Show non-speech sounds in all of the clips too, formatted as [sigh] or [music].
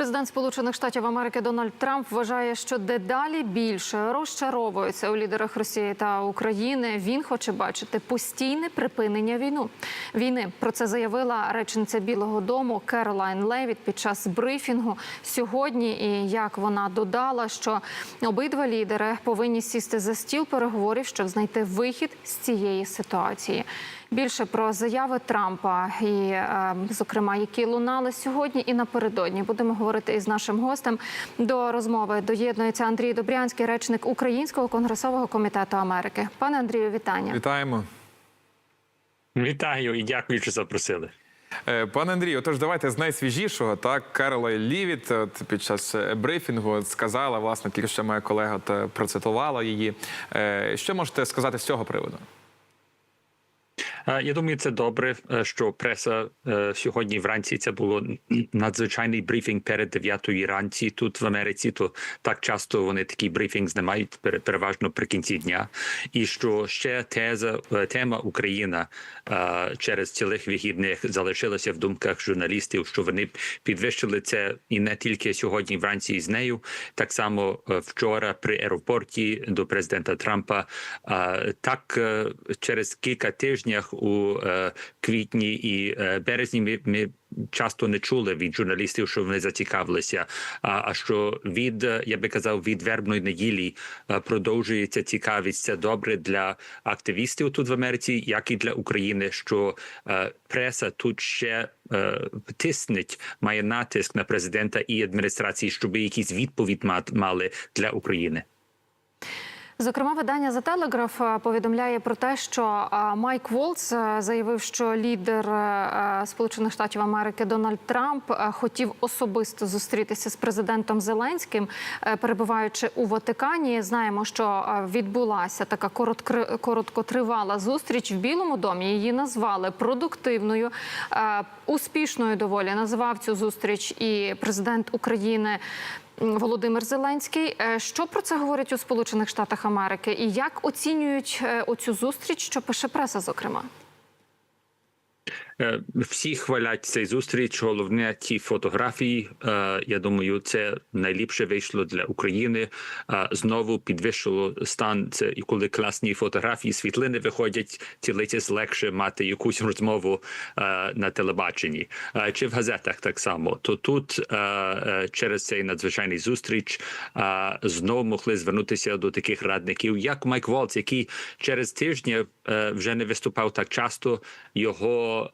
Президент Сполучених Штатів Америки Дональд Трамп вважає, що дедалі більше розчаровується у лідерах Росії та України. Він хоче бачити постійне припинення війну. Війни про це заявила речниця Білого Дому Керолайн Левіт під час брифінгу сьогодні. І як вона додала, що обидва лідери повинні сісти за стіл переговорів, щоб знайти вихід з цієї ситуації. Більше про заяви Трампа і, е, зокрема, які лунали сьогодні і напередодні. Будемо говорити із нашим гостем. До розмови доєднується Андрій Добрянський, речник Українського конгресового комітету Америки. Пане Андрію, вітання. Вітаємо. Вітаю і дякую, що запросили. Е, Пане Андрію, отож, давайте з найсвіжішого. Так, Карола Лівіт от, під час е, брифінгу сказала, власне, тільки що моя колега от, процитувала її. Е, Що можете сказати з цього приводу? Е, Я думаю, це добре, е, що преса е, сьогодні вранці це було надзвичайний брифінг перед 9 ранці тут в Америці. То так часто вони такий брифінг знімають пере- переважно при кінці дня. І що ще теза тема Україна через цілих вихідних залишилася в думках журналістів, що вони підвищили це і не тільки сьогодні вранці з нею, так само вчора при аеропорті до президента Трампа. Так через кілька тижнів у е, квітні і е, березні ми, ми часто не чули від журналістів, що вони зацікавилися. А, а що від е, я би казав від вербної неділі продовжується цікавість. Це добре для активістів тут в Америці, як і для України. Що преса тут ще тиснеть, має натиск на президента і адміністрації, щоб якісь відповідь мали для України. Зокрема, видання Telegraph е, повідомляє про те, що е, Майк Волц е, заявив, що лідер е, Сполучених Штатів Америки Дональд Трамп хотів особисто зустрітися з президентом Зеленським, перебуваючи у Ватикані. Знаємо, що відбулася така короткотривала зустріч в Білому домі. Її назвали продуктивною, успішною. Доволі назвав цю зустріч і президент України. Володимир Зеленський. Е, Що про це говорять у Сполучених Штатах Америки, і як оцінюють е, оцю зустріч, що пише преса, зокрема? Е, Всі хвалять цей зустріч. Головне ті фотографії. Е, Я думаю, це найліпше вийшло для України. Е, Знову підвищило стан. Це і коли класні фотографії, світлини виходять, цілитись легше мати якусь розмову на телебаченні чи в газетах так само. То тут через цей надзвичайний зустріч знову могли звернутися до таких радників, як Майк Волц, який через е, вже не виступав так часто. Його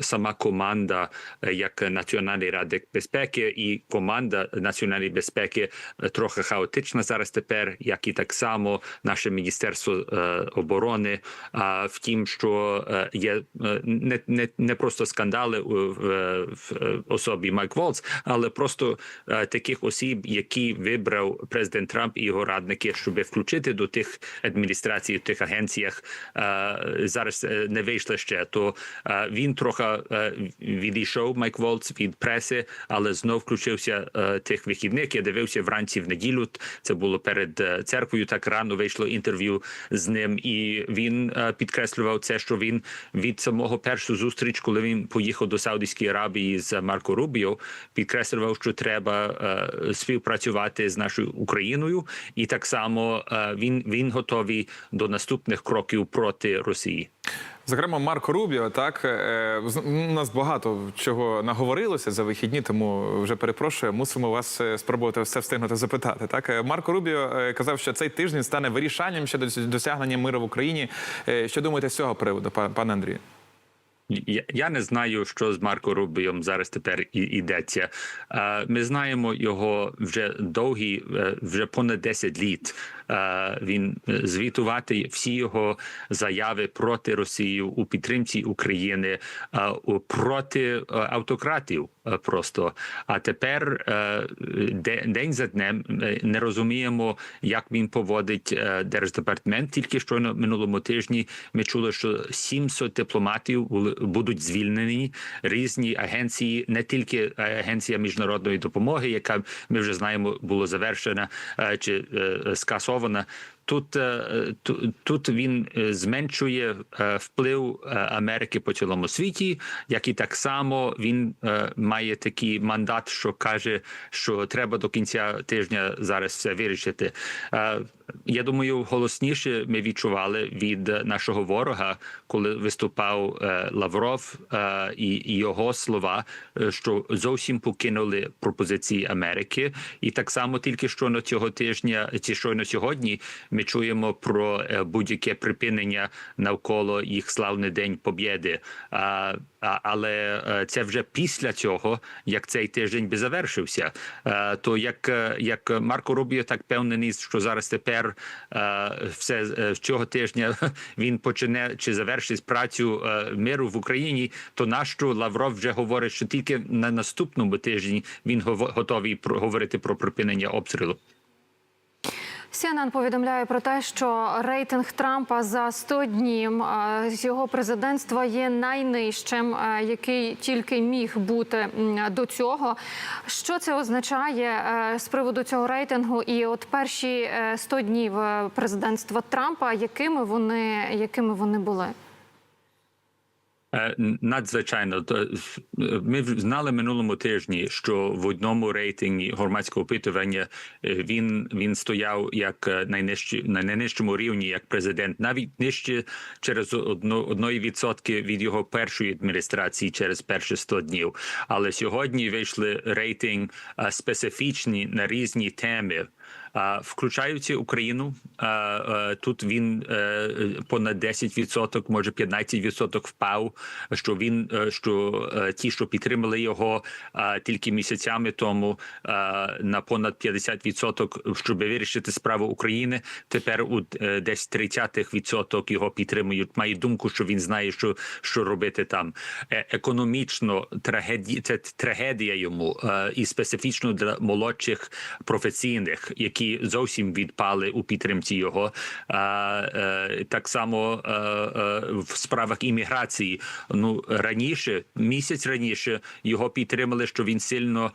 сама команда, е, як Національний радник безпеки, і команда Національної безпеки е, трохи хаотична зараз тепер, як і так само наше міністерство е, оборони. А втім, що е, є е, не, не, не просто скандали в, е, е, особі Майк Волц, але просто е, таких осіб, які вибрав президент Трамп і його радники, щоб включити до тих адміністрацій, тих агенціях е, зараз е, не вийшли ще. То е, він трохи е, відійшов Майк Волц від преси, але знов включився е, тих вихідних. Я дивився вранці в неділю. Це було перед е, церквою. Так рано вийшло інтерв'ю з ним, і він підкреслював це, що він від самого першого зустріч, коли він поїхав до Саудівської Аравії з Марко Рубіо, підкреслював, що треба співпрацювати з нашою Україною, і так само він, він готовий до наступних кроків проти Росії. Зокрема, Марко Рубіо, так е, з- у нас багато чого наговорилося за вихідні, тому вже перепрошую, мусимо вас е, спробувати все встигнути запитати. Так, Е, Марко Рубіо е, казав, що цей тиждень стане вирішальним щодо досягнення миру в Україні. Е, Що думаєте з цього приводу, па- пане Андрію? Я, не знаю, що з Марко Рубіом зараз тепер і, йдеться. Е, Ми знаємо його вже довгі, е, вже понад 10 літ. Е, Він звітувати всі його заяви проти Росії у підтримці України, проти автократів. Просто а тепер де- день за днем не розуміємо, як він поводить держдепартамент. Тільки що на минулому тижні ми чули, що 700 дипломатів будуть звільнені різні агенції, не тільки е, агенція міжнародної допомоги, яка ми вже знаємо, була завершена е, чи е, скасована. Тут, е, тут він е, зменшує е, вплив Америки по цілому світі, як і так само він має такий мандат, що каже, що треба до кінця тижня зараз все вирішити. Я думаю, голосніше ми відчували від нашого ворога, коли виступав Лавров і, його слова, що зовсім покинули пропозиції Америки, і так само тільки що на цього тижня, чи щойно сьогодні, ми чуємо про е, будь-яке припинення навколо їх славний день Побєди. А, але е, це вже після цього, як цей тиждень би завершився. Е, То як, як Марко Рубіо так певнений, що зараз тепер все з цього тижня [laughs] він почне чи завершить працю миру в Україні, то нащо Лавров вже говорить, що тільки на наступному тижні він готовий говорити про припинення обстрілу. CNN повідомляє про те, що рейтинг Трампа за 100 днів е, з його президентства є найнижчим, е, який тільки міг бути до цього. Що це означає е, з приводу цього рейтингу? І от перші е, 100 днів президентства Трампа, якими вони, якими вони були? Е, Надзвичайно ми знали минулому тижні, що в одному рейтингі громадського опитування е, він він стояв як е, найнижчі на найнижчому рівні як президент, навіть нижче через одну одної відсотки від його першої адміністрації через перші 100 днів. Але сьогодні вийшли рейтинг специфічні на різні теми. Включаючи Україну, тут він е, понад 10%, може 15% впав. Що він е, що е, ті, що підтримали його тільки місяцями тому на понад 50%, щоб вирішити справу України, тепер у десь 30% його підтримують. Має думку, що він знає, що, що робити там. Економічно трагедія це трагедія йому і специфічно для молодших професійних, які зовсім відпали у підтримці його. Е, Так само е, е, в справах імміграції. Ну раніше, місяць раніше, його підтримали, що він сильно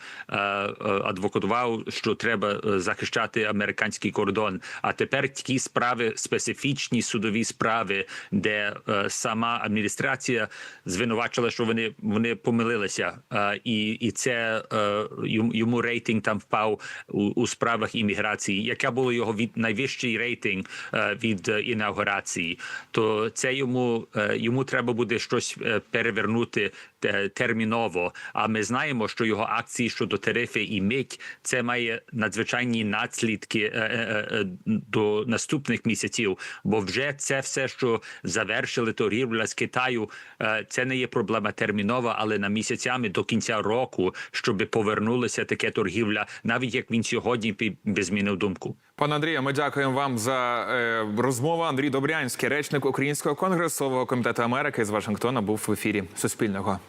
адвокатував, що треба захищати американський кордон. А тепер ті справи, специфічні судові справи, де сама адміністрація звинувачила, що вони вони помилилися, і, і це йому рейтинг там впав у, у справах імміграції. Яка було його від найвищий рейтинг е, від е, інаугурації, то це йому е, йому треба буде щось перевернути терміново. А ми знаємо, що його акції щодо тарифи і мить це має надзвичайні наслідки до наступних місяців. Бо вже це все, що завершили торгівля з Китаю, це не є проблема термінова, але на місяцями до кінця року, щоб повернулася таке торгівля, навіть як він сьогодні би змінив думку. Пане Андрію, ми дякуємо вам за е, розмову. Андрій Добрянський, речник Українського конгресового комітету Америки з Вашингтона, був в ефірі Суспільного.